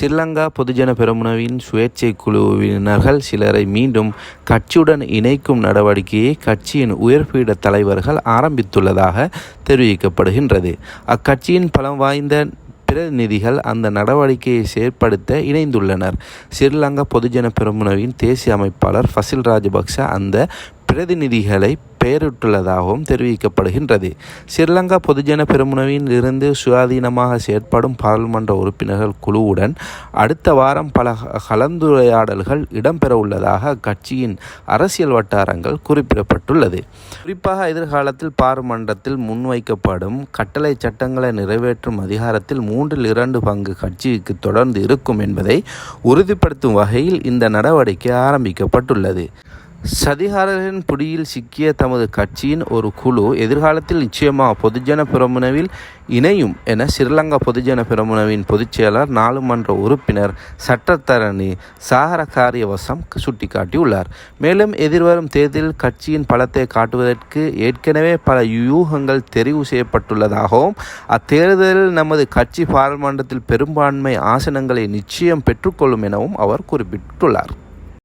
ஸ்ரீலங்கா பொதுஜன பெரமுனவின் சுயேட்சை குழுவினர்கள் சிலரை மீண்டும் கட்சியுடன் இணைக்கும் நடவடிக்கையை கட்சியின் உயர்பீட தலைவர்கள் ஆரம்பித்துள்ளதாக தெரிவிக்கப்படுகின்றது. அக்கட்சியின் பலம் வாய்ந்த பிரதிநிதிகள் அந்த நடவடிக்கையை செயற்படுத்த இணைந்துள்ளனர். ஸ்ரீலங்கா பொதுஜன பெரமுனவின் தேசிய அமைப்பாளர் ஃபசில் ராஜபக்ச அந்த பிரதிநிதிகளை பெயரிட்டுள்ளதாகவும் தெரிவிக்கப்படுகின்றது. ஸ்ரீலங்கா பொதுஜன பெரமுனவின் இருந்து சுயாதீனமாக செயற்படும் பாராளுமன்ற உறுப்பினர்கள் குழுவுடன் அடுத்த வாரம் பல கலந்துரையாடல்கள் இடம்பெறவுள்ளதாக அக்கட்சியின் அரசியல் வட்டாரங்கள் குறிப்பிடப்பட்டுள்ளது. குறிப்பாக எதிர்காலத்தில் பாராளுமன்றத்தில் முன்வைக்கப்படும் கட்டளை சட்டங்களை நிறைவேற்றும் அதிகாரத்தில் மூன்றில் இரண்டு பங்கு கட்சிக்கு தொடர்ந்து இருக்கும் என்பதை உறுதிப்படுத்தும் வகையில் இந்த நடவடிக்கை ஆரம்பிக்கப்பட்டுள்ளது. சதிகாரர்களின் பிடியில் சிக்கிய தமது கட்சியின் ஒரு குழு எதிர்காலத்தில் நிச்சயமாக பொதுஜன பிரமுனவில் இணையும் என ஸ்ரீலங்கா பொதுஜன பிரமுனவின் பொதுச்செயலர் நாளுமன்ற உறுப்பினர் சட்டத்தரணி சாகர காரியவசம் சுட்டிக்காட்டியுள்ளார். மேலும் எதிர்வரும் தேர்தலில் கட்சியின் பலத்தை காட்டுவதற்கு ஏற்கனவே பல யூகங்கள் தெரிவு செய்யப்பட்டுள்ளதாகவும் அத்தேர்தலில் நமது கட்சி பாராளுமன்றத்தில் பெரும்பான்மை ஆசனங்களை நிச்சயம் பெற்றுக்கொள்ளும் எனவும் அவர் குறிப்பிட்டுள்ளார்.